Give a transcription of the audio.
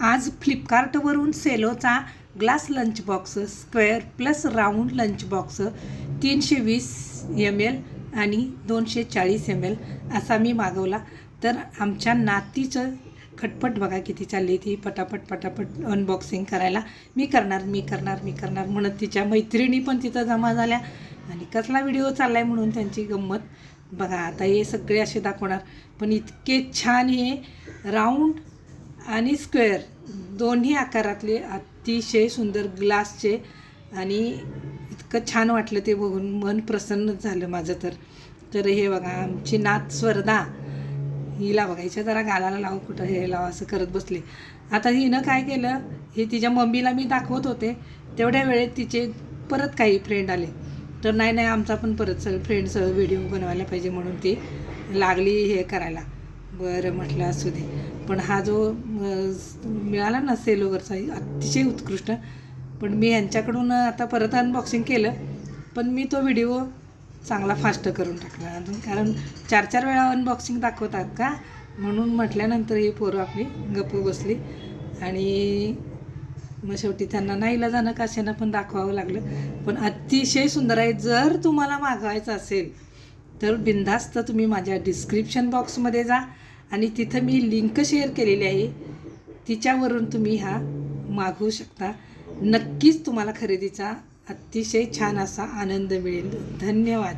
आज फ्लिपकार्टवरून सेलोचा glass lunch box square plus round lunch box तीनशे वीस एम एल आणि दोनशे चाळीस एम एल असा मी मागवला. तर आमच्या नातीचं खटपट बघा किती चालली ती. पटापट पटापट अनबॉक्सिंग करायला. मी करणार मी करणार मी करणार म्हणत तिच्या मैत्रिणी पण तिथं जमा झाल्या. आणि कसला व्हिडिओ चालला आहे म्हणून त्यांची गंमत. बघा आता हे सगळे असे दाखवणार. पण इतके छान हे राऊंड आणि स्क्वेअर दोन्ही आकारातले अतिशय सुंदर ग्लासचे आणि इतकं छान वाटलं ते बघून मन प्रसन्न झालं माझं तर. तर हे बघा आमची नात स्वर्धा हिला हिच्या जरा गालाला लावू कुठं हे लाव असं करत बसले. आता हिनं काय केलं हे तिच्या मम्मीला मी दाखवत होते तेवढ्या वेळेत तिचे परत काही फ्रेंड आले. तर नाही नाही आमचा पण परत सगळं फ्रेंडसह व्हिडिओ बनवायला पाहिजे म्हणून ती लागली हे करायला. बरं म्हटलं असू दे. पण हा जो मिळाला ना सेलोवरचा अतिशय उत्कृष्ट. पण मी यांच्याकडून आता परत अनबॉक्सिंग केलं पण मी तो व्हिडिओ चांगला फास्ट करून टाकला. अजून कारण चार चार वेळा अनबॉक्सिंग दाखवतात का? म्हणून म्हटल्यानंतर ही पोरं आपली गप्प बसली. आणि मग शेवटी त्यांना नाही जाणं कशानं पण दाखवावं लागलं. पण अतिशय सुंदर आहे. जर तुम्हाला मागवायचं असेल तर बिनधास्त तुम्ही माझ्या डिस्क्रिप्शन बॉक्समध्ये जा. आणि तिथं मी लिंक शेअर केलेली आहे. तिच्यावरून तुम्ही हा मागवू शकता. नक्कीच तुम्हाला खरेदीचा अतिशय छान असा आनंद मिळेल. धन्यवाद.